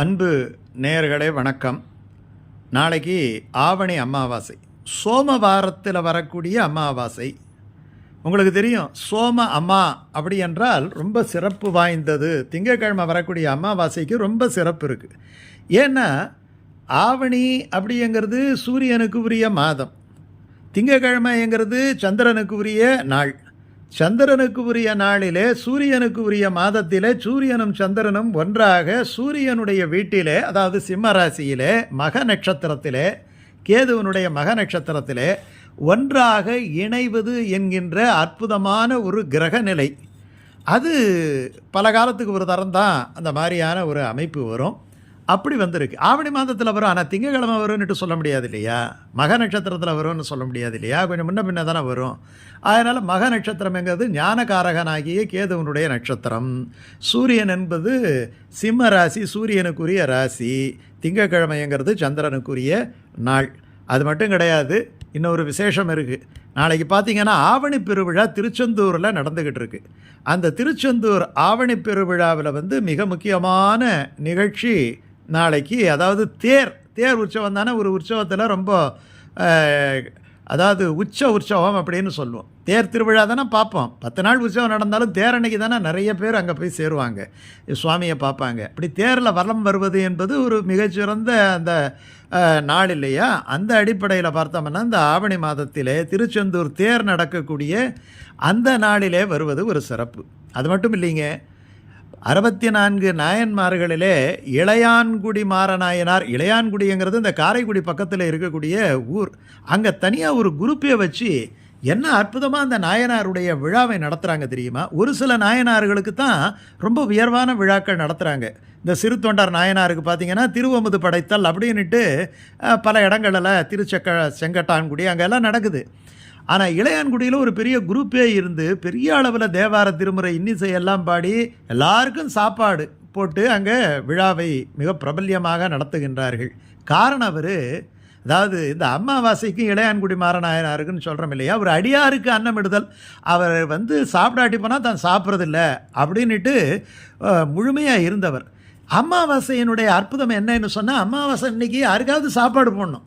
அன்பு நேயர்களே வணக்கம். நாளைக்கு ஆவணி அமாவாசை. சோமவாரத்தில் வரக்கூடிய அமாவாசை. உங்களுக்கு தெரியும் சோம அம்மா அப்படி என்றால் ரொம்ப சிறப்பு வாய்ந்தது. திங்கட்கிழமை வரக்கூடிய அமாவாசைக்கு ரொம்ப சிறப்பு இருக்குது ஏன்னா ஆவணி அப்படிங்கிறது சூரியனுக்கு உரிய மாதம். திங்கக்கிழமைங்கிறது சந்திரனுக்கு உரிய நாள். சந்திரனுக்கு உரிய நாளிலே சூரியனுக்கு உரிய மாதத்திலே சூரியனும் சந்திரனும் ஒன்றாக சூரியனுடைய வீட்டிலே அதாவது சிம்ம ராசியிலே மக நட்சத்திரத்திலே கேதுவனுடைய மக நட்சத்திரத்திலே ஒன்றாக இணைவது என்கின்ற அற்புதமான ஒரு கிரக நிலை. அது பல காலத்துக்கு ஒரு தரம் தான் அந்த மாதிரியான ஒரு அமைப்பு வரும். அப்படி வந்திருக்கு. ஆவணி மாதத்தில் வரும். ஆனால் திங்கக்கிழமை வரும்னுட்டு சொல்ல முடியாது இல்லையா மக நட்சத்திரத்தில் வரும்னு சொல்ல முடியாது இல்லையா கொஞ்சம் முன்ன பின்ன தானே வரும். அதனால் மக நட்சத்திரம்ங்கிறது ஞானகாரகனாகிய கேதுவனுடைய நட்சத்திரம். சூரியன் என்பது சிம்ம ராசி சூரியனுக்குரிய ராசி. திங்கக்கிழமைங்கிறது சந்திரனுக்குரிய நாள். அது மட்டும் கிடையாது இன்னொரு விசேஷம் இருக்குது நாளைக்கு பார்த்தீங்கன்னா ஆவணி பெருவிழா திருச்செந்தூரில் நடந்துக்கிட்டு இருக்கு. அந்த திருச்செந்தூர் ஆவணி பெருவிழாவில் வந்து மிக முக்கியமான நிகழ்ச்சி நாளைக்கு அதாவது தேர் தேர் உற்சவம் தானே ஒரு உற்சவத்தில் ரொம்ப அதாவது உச்ச உற்சவம் அப்படின்னு சொல்லுவோம். தேர் திருவிழா தானே பார்ப்போம். பத்து நாள் உற்சவம் நடந்தாலும் தேர் அன்னைக்கு தானே நிறைய பேர் அங்கே போய் சேருவாங்க. சுவாமியை பார்ப்பாங்க. இப்படி தேரில் வலம் வருவது என்பது ஒரு மிகச்சிறந்த அந்த நாள் இல்லையா? அந்த அடிப்படையில் பார்த்தோம்னா இந்த ஆவணி மாதத்திலே திருச்செந்தூர் தேர் நடக்கக்கூடிய அந்த நாளிலே வருவது ஒரு சிறப்பு. அது மட்டும் இல்லைங்க. அறுபத்தி நான்கு நாயன்மார்களிலே இளையான்குடி மாறநாயனார். இளையான்குடிங்கிறது இந்த காரைக்குடி பக்கத்தில் இருக்கக்கூடிய ஊர். அங்கே தனியாக ஒரு குரூப்பே வச்சு என்ன அற்புதமாக அந்த நாயனாருடைய விழாவை நடத்துகிறாங்க தெரியுமா? ஒரு சில நாயனார்களுக்கு தான் ரொம்ப உயர்வான விழாக்கள் நடத்துகிறாங்க இந்த சிறு தொண்டார் நாயனாருக்கு பார்த்தீங்கன்னா திருவமுது படைத்தல் அப்படின்னுட்டு பல இடங்களில் திருச்செக்க செங்கட்டான்குடி அங்கெல்லாம் நடக்குது. ஆனால் இளையான்குடியில் ஒரு பெரிய குரூப்பே இருந்து பெரிய அளவில் தேவார திருமுறை இன்னிசை எல்லாம் பாடி எல்லாருக்கும் சாப்பாடு போட்டு அங்கே விழாவை மிக பிரபல்யமாக நடத்துகின்றார்கள். காரணம் அவர் அதாவது இந்த அம்மாவாசைக்கும் இளையான்குடி மாறநாயனாருக்குன்னு சொல்கிறோம் இல்லையா? ஒரு அடியாருக்கு அன்னமிடுதல் அவர் வந்து சாப்பிடாட்டி போனால் தான் சாப்பிட்றதில்ல அப்படின்னுட்டு முழுமையாக இருந்தவர். அமாவாசையினுடைய அற்புதம் என்னன்னு சொன்னால் அமாவாசை இன்றைக்கி யாருக்காவது சாப்பாடு போடணும்.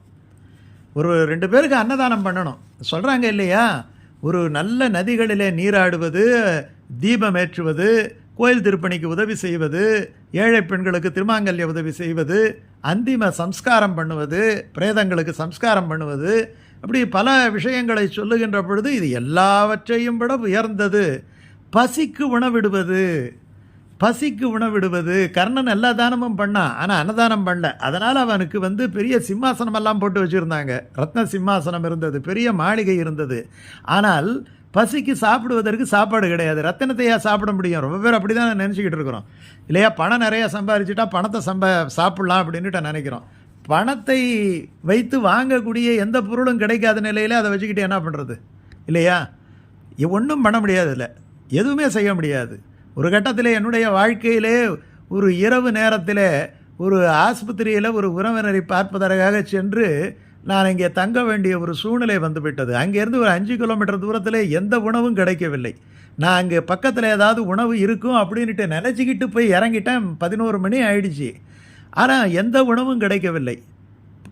ஒரு ரெண்டு பேருக்கு அன்னதானம் பண்ணணும். சொல்கிறாங்க இல்லையா? ஒரு நல்ல நதிகளிலே நீராடுவது தீபம் ஏற்றுவது கோயில் திருப்பணிக்கு உதவி செய்வது ஏழை பெண்களுக்கு திருமாங்கல்ய உதவி செய்வது அந்திம சம்ஸ்காரம் பண்ணுவது பிரேதங்களுக்கு சம்ஸ்காரம் பண்ணுவது அப்படி பல விஷயங்களை சொல்லுகின்ற பொழுது இது எல்லாவற்றையும் விட உயர்ந்தது. பசிக்கு உணவிடுவது. பசிக்கு உணவிடுவது. கர்ணன் எல்லா தானமும் பண்ணான் ஆனால் அன்னதானம் பண்ணல. அதனால் அவனுக்கு வந்து பெரிய சிம்மாசனம் எல்லாம் போட்டு வச்சுருந்தாங்க. ரத்ன சிம்மாசனம் இருந்தது. பெரிய மாளிகை இருந்தது. ஆனால் பசிக்கு சாப்பிடுவதற்கு சாப்பாடு கிடையாது. ரத்தினத்தையா சாப்பிட முடியும்? ரொம்ப பேர் அப்படி தான் நினச்சிக்கிட்டு இருக்கிறோம். இல்லையா? பணம் நிறையா சம்பாதிச்சுட்டா பணத்தை சம்பா சாப்பிட்லாம் அப்படின்ட்டு நினைக்கிறோம். பணத்தை வைத்து வாங்கக்கூடிய எந்த பொருளும் கிடைக்காத நிலையில் அதை வச்சுக்கிட்டு என்ன பண்ணுறது இல்லையா? ஒன்றும் பண்ண முடியாது இல்லை எதுவுமே செய்ய முடியாது. ஒரு கட்டத்தில் என்னுடைய வாழ்க்கையிலே ஒரு இரவு நேரத்தில் ஒரு ஆஸ்பத்திரியில் ஒரு உறவினரை பார்ப்பதற்காக சென்று நான் இங்கே தங்க வேண்டிய ஒரு சூழ்நிலை வந்துவிட்டது. அங்கேருந்து ஒரு அஞ்சு கிலோமீட்டர் தூரத்தில் எந்த உணவும் கிடைக்கவில்லை. நான் அங்கே பக்கத்தில் ஏதாவது உணவு இருக்கும் அப்படின்ட்டு நினச்சிக்கிட்டு போய் இறங்கிட்டேன். பதினோரு மணி ஆயிடுச்சு. ஆனால் எந்த உணவும் கிடைக்கவில்லை.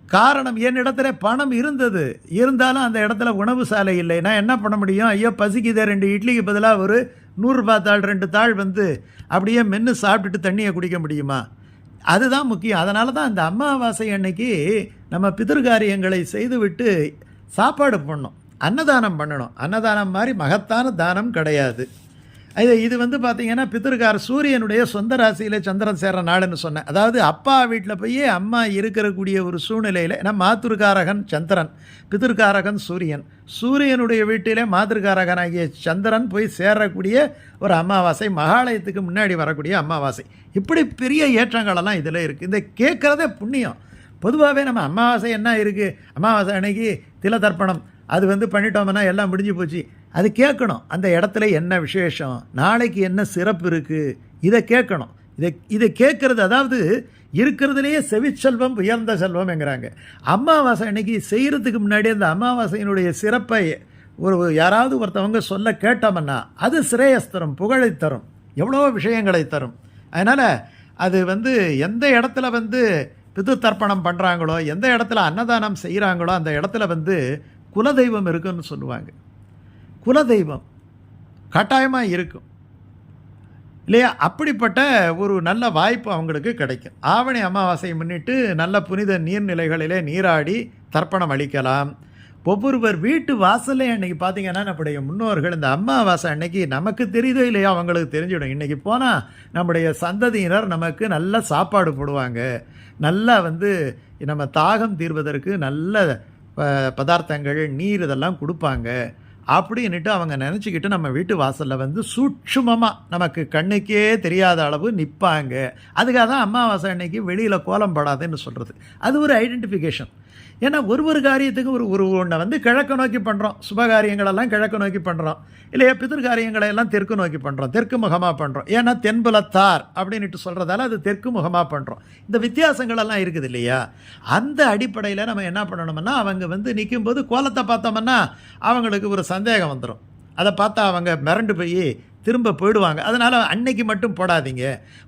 காரணம் என் இடத்துல பணம் இருந்தது. இருந்தாலும் அந்த இடத்துல உணவு சாலை இல்லை. நான் என்ன பண்ண முடியும்? ஐயோ பசிக்குதே ரெண்டு இட்லிக்கு பதிலாக ஒரு நூறுரூபா தாள் ரெண்டு தாள் வந்து அப்படியே மென்று சாப்பிட்டுட்டு தண்ணியை குடிக்க முடியுமா? அதுதான் முக்கியம். அதனால தான் இந்த அமாவாசை அன்னைக்கு நம்ம பிதிர்காரியங்களை செய்துவிட்டு சாப்பாடு பண்ணணும் அன்னதானம் பண்ணணும். அன்னதானம் மாதிரி மகத்தான தானம் கிடையாது. இது இது வந்து பார்த்தீங்கன்னா பித்திருக்கார சூரியனுடைய சொந்த ராசியில் சந்திரன் சேர்ற நாளுன்னு சொன்னேன். அதாவது அப்பா வீட்டில் போய் அம்மா இருக்கக்கூடிய ஒரு சூழ்நிலையில் ஏன்னா மாத்திருக்காரகன் சந்திரன் பித்திருக்காரகன் சூரியன். சூரியனுடைய வீட்டிலே மாத்திருக்காரகனாகிய சந்திரன் போய் சேரக்கூடிய ஒரு அமாவாசை மகாலயத்துக்கு முன்னாடி வரக்கூடிய அமாவாசை. இப்படி பெரிய ஏற்றங்களெல்லாம் இதில் இருக்குது இந்த கேட்குறதே புண்ணியம். பொதுவாகவே நம்ம அமாவாசை என்ன இருக்குது அமாவாசை அன்னைக்கு திலதர்ப்பணம் அது வந்து பண்ணிட்டோம்னா எல்லாம் முடிஞ்சு போச்சு. அது கேட்கணும். அந்த இடத்துல என்ன விசேஷம்? நாளைக்கு என்ன சிறப்பு இருக்குது இதை கேட்கணும். இதை இதை கேட்குறது அதாவது இருக்கிறதுலையே செவிச்செல்வம் உயர்ந்த செல்வம்ங்கிறாங்க அமாவாசை அன்னைக்கு செய்கிறதுக்கு முன்னாடி அந்த அமாவாசையினுடைய சிறப்பை ஒரு யாராவது ஒருத்தவங்க சொல்ல கேட்டோம்னா அது சிரேயஸ் தரும் புகழை தரும் எவ்வளோ விஷயங்களை தரும். அதனால் அது வந்து எந்த இடத்துல வந்து பிது தர்ப்பணம் பண்ணுறாங்களோ எந்த இடத்துல அன்னதானம் செய்கிறாங்களோ அந்த இடத்துல வந்து குலதெய்வம் இருக்குன்னு சொல்லுவாங்க. குலதெய்வம் கட்டாயமாக இருக்கும். இல்லையா? அப்படிப்பட்ட ஒரு நல்ல வாய்ப்பு அவங்களுக்கு கிடைக்கும். ஆவணி அமாவாசையை முன்னிட்டு நல்ல புனித நீர்நிலைகளிலே நீராடி தர்ப்பணம் அளிக்கலாம். ஒவ்வொருவர் வீட்டு வாசலே அன்னைக்கு பார்த்தீங்கன்னா நம்முடைய முன்னோர்கள் இந்த அமாவாசை அன்னைக்கு நமக்கு தெரியுதோ இல்லையோ அவங்களுக்கு தெரிஞ்சிடும். இன்றைக்கி போனால் நம்முடைய சந்ததியினர் நமக்கு நல்ல சாப்பாடு போடுவாங்க. நல்லா வந்து நம்ம தாகம் தீர்வதற்கு நல்ல பதார்த்தங்கள் நீர் இதெல்லாம் கொடுப்பாங்க. அப்படின்னுட்டு அவங்க நினச்சிக்கிட்டு நம்ம வீட்டு வாசலில் வந்து சூட்சுமமாக நமக்கு கண்ணுக்கே தெரியாத அளவு நிற்பாங்க அதுக்காக தான் அமாவாசை அன்னைக்கு வெளியில் கோலம் படாதுன்னு சொல்கிறது அது ஒரு ஐடென்டிஃபிகேஷன் ஏன்னா ஒரு ஒரு காரியத்துக்கு ஒரு ஒரு ஒன்றை வந்து கிழக்கு நோக்கி பண்ணுறோம் சுபகாரியங்களெல்லாம் கிழக்கு நோக்கி பண்ணுறோம் இல்லையா பிதிர் காரியங்களை எல்லாம் தெற்கு நோக்கி பண்ணுறோம் தெற்கு முகமாக பண்ணுறோம் ஏன்னா தென்புலத்தார் அப்படின்ட்டு சொல்கிறதால அது தெற்கு முகமாக பண்ணுறோம் இந்த வித்தியாசங்களெல்லாம் இருக்குது இல்லையா? அந்த அடிப்படையில் நம்ம என்ன பண்ணணும்னா அவங்க வந்து நிற்கும்போது கோலத்தை பார்த்தோம்னா அவங்களுக்கு ஒரு சந்தேகம் வந்துடும் அதை பார்த்தா அவங்க மிரண்டு போய் திரும்ப போயிடுவாங்க. அதனால் அன்னைக்கு மட்டும் போடாதீங்க.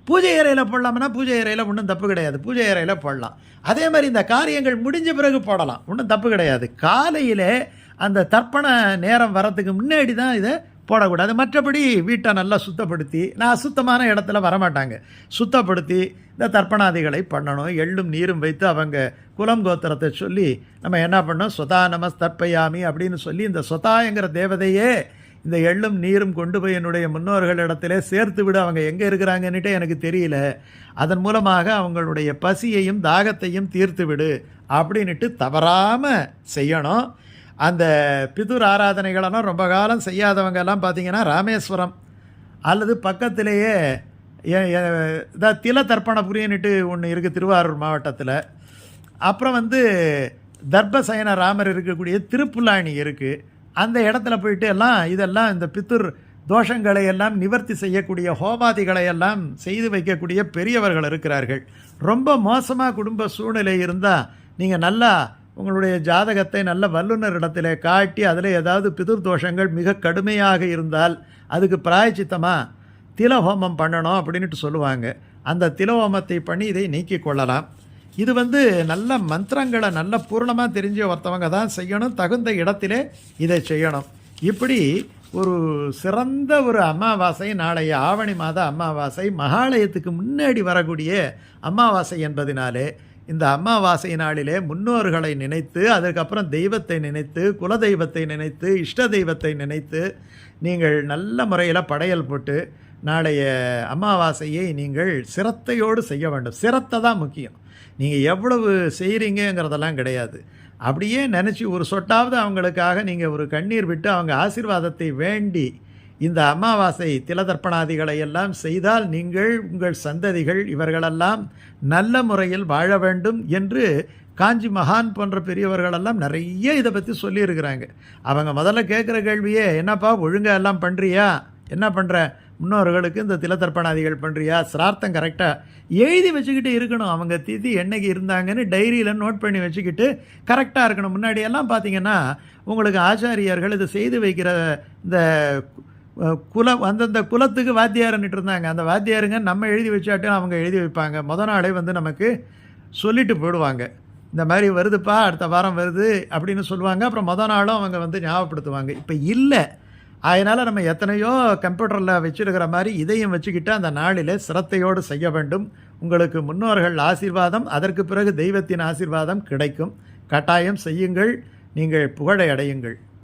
பூஜை அறையில் போடலாம்னா பூஜை அறையில் ஒன்றும் தப்பு கிடையாது. பூஜை அறையில் போடலாம். அதே மாதிரி இந்த காரியங்கள் முடிஞ்ச பிறகு போடலாம். ஒன்றும் தப்பு கிடையாது. காலையில் அந்த தர்ப்பண நேரம் வரத்துக்கு முன்னாடி தான் இதை போடக்கூடாது. மற்றபடி வீட்டை நல்லா சுத்தப்படுத்தி நான் சுத்தமான இடத்துல வரமாட்டாங்க. சுத்தப்படுத்தி இந்த தர்ப்பணாதிகளை பண்ணணும். எள்ளும் நீரும் வைத்து அவங்க குலம் கோத்திரத்தை சொல்லி நம்ம என்ன பண்ணோம் சொதா நமஸ் தர்ப்பயாமி அப்படின்னு சொல்லி இந்த சொதாங்கிற தேவதையே இந்த எள்ளும் நீரும் கொண்டு போய் என்னுடைய முன்னோர்களிடத்திலே சேர்த்து விட அவங்க எங்கே இருக்கிறாங்கன்னுட்டே எனக்கு தெரியல. அதன் மூலமாக அவங்களுடைய பசியையும் தாகத்தையும் தீர்த்து விடு அப்படின்ட்டு தவறாமல் செய்யணும். அந்த பிதுர் ஆராதனைகளெல்லாம் ரொம்ப காலம் செய்யாதவங்க எல்லாம் ராமேஸ்வரம் அல்லது பக்கத்திலேயே ஏ- இதான் தில தர்ப்பணபுரின்னுட்டு ஒன்று இருக்குது திருவாரூர் மாவட்டத்தில். அப்புறம் வந்து தர்பசயன ராமர் இருக்கக்கூடிய திருப்புல்லாணி இருக்குது அந்த இடத்துல போயிட்டு எல்லாம் இதெல்லாம் இந்த பித்துர் தோஷங்களை எல்லாம் நிவர்த்தி செய்யக்கூடிய ஹோமாதிகளை எல்லாம் செய்து வைக்கக்கூடிய பெரியவர்கள் இருக்கிறார்கள். ரொம்ப மோசமாக குடும்ப சூழ்நிலை இருந்தால் நீங்கள் நல்லா உங்களுடைய ஜாதகத்தை நல்ல வல்லுநர் இடத்துல காட்டி அதில் ஏதாவது பிதுர் தோஷங்கள் மிக கடுமையாக இருந்தால் அதுக்கு பிராயச்சித்தமாக திலஹோமம் பண்ணணும் அப்படின்ட்டு சொல்லுவாங்க. அந்த திலஹோமத்தை பண்ணி இதை நீக்கிக் கொள்ளலாம். இது வந்து நல்ல மந்திரங்களை நல்ல பூர்ணமாக தெரிஞ்ச ஒருத்தவங்க தான் செய்யணும். தகுந்த இடத்திலே இதை செய்யணும். இப்படி ஒரு சிறந்த ஒரு அமாவாசை நாளைய ஆவணி மாத அமாவாசை மகாலயத்துக்கு முன்னாடி வரக்கூடிய அமாவாசை என்பதினாலே இந்த அமாவாசை நாளிலே முன்னோர்களை நினைத்து அதுக்கப்புறம் தெய்வத்தை நினைத்து குலதெய்வத்தை நினைத்து இஷ்ட தெய்வத்தை நினைத்து நீங்கள் நல்ல முறையில் படையல் போட்டு நாளைய அமாவாசையை நீங்கள் சிரத்தையோடு செய்ய வேண்டும். சிரத்தை தான் முக்கியம். நீங்கள் எவ்வளவு செய்கிறீங்கிறதெல்லாம் கிடையாது. அப்படியே நினச்சி ஒரு சொட்டாவது அவங்களுக்காக நீங்கள் ஒரு கண்ணீர் விட்டு அவங்க ஆசீர்வாதத்தை வேண்டி இந்த அமாவாசை திலதர்ப்பணாதிகளை எல்லாம் செய்தால் நீங்கள் உங்கள் சந்ததிகள் இவர்களெல்லாம் நல்ல முறையில் வாழ வேண்டும் என்று காஞ்சி மகான் போன்ற பெரியவர்களெல்லாம் நிறைய இதை பற்றி சொல்லியிருக்கிறாங்க. அவங்க முதல்ல கேட்குற கேள்வியே என்னப்பா ஒழுங்காக எல்லாம் பண்ணுறியா என்ன பண்ணுற முன்னோர்களுக்கு இந்த திலத்தர்ப்பணாதிகள் பண்ணுறியா சிரார்த்தம் கரெக்டாக எழுதி வச்சுக்கிட்டு இருக்கணும். அவங்க திதி என்னைக்கு இருந்தாங்கன்னு டைரியில் நோட் பண்ணி வச்சுக்கிட்டு கரெக்டாக இருக்கணும். முன்னாடியெல்லாம் பார்த்தீங்கன்னா உங்களுக்கு ஆச்சாரியர்கள் இதை செய்து வைக்கிற இந்த குல அந்தந்த குலத்துக்கு வாத்தியாரன்னுட்டு இருந்தாங்க. அந்த வாத்தியாருங்க நம்ம எழுதி வச்சாட்டும் அவங்க எழுதி வைப்பாங்க. முத நாளே வந்து நமக்கு சொல்லிட்டு போயிடுவாங்க. இந்த மாதிரி வருதுப்பா அடுத்த வாரம் வருது அப்படின்னு சொல்லுவாங்க. அப்புறம் மொதல் நாளும் அவங்க வந்து ஞாபகப்படுத்துவாங்க. இப்போ இல்லை. அதனால் நம்ம எத்தனையோ கம்ப்யூட்டரில் வச்சிருக்கிற மாதிரி இதையும் வச்சுக்கிட்டு அந்த நாளில் சிரத்தையோடு செய்ய வேண்டும். உங்களுக்கு முன்னோர்கள் ஆசீர்வாதம் அதற்கு பிறகு தெய்வத்தின் ஆசீர்வாதம் கிடைக்கும். கட்டாயம் செய்யுங்கள். நீங்கள் புகழை அடையுங்கள்.